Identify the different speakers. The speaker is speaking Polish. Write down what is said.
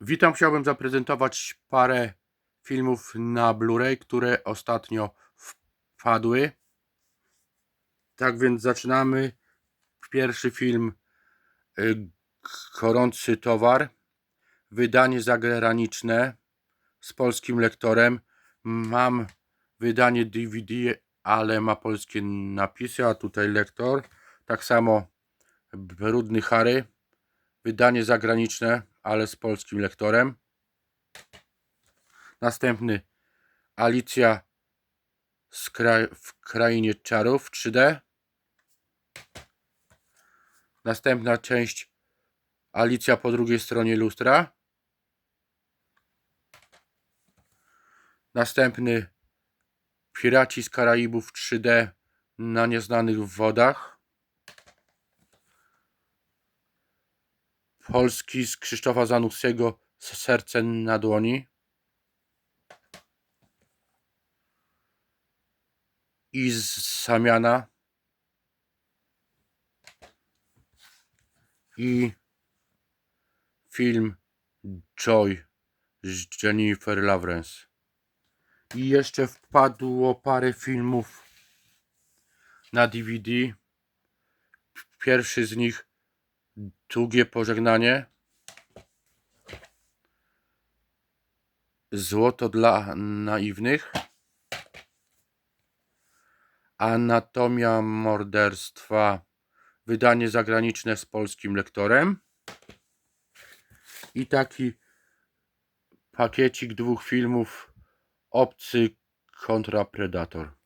Speaker 1: Witam, chciałbym zaprezentować parę filmów na Blu-ray, które ostatnio wpadły. Tak więc zaczynamy. Pierwszy film y, Gorący towar. Wydanie zagraniczne z polskim lektorem. Mam wydanie DVD, ale ma polskie napisy, a tutaj lektor. Tak samo Brudny Harry. Wydanie zagraniczne, ale z polskim lektorem. Następny Alicja kra- w Krainie Czarów 3D. Następna część Alicja po drugiej stronie lustra. Następny Piraci z Karaibów 3D na nieznanych wodach. Polski z Krzysztofa Zanussiego Serce na dłoni. I z Samiana. I film Joy z Jennifer Lawrence. I jeszcze wpadło parę filmów na DVD. Pierwszy z nich Długie pożegnanie. Złoto dla naiwnych. Anatomia morderstwa. Wydanie zagraniczne z polskim lektorem. I taki pakiecik dwóch filmów Obcy kontra Predator.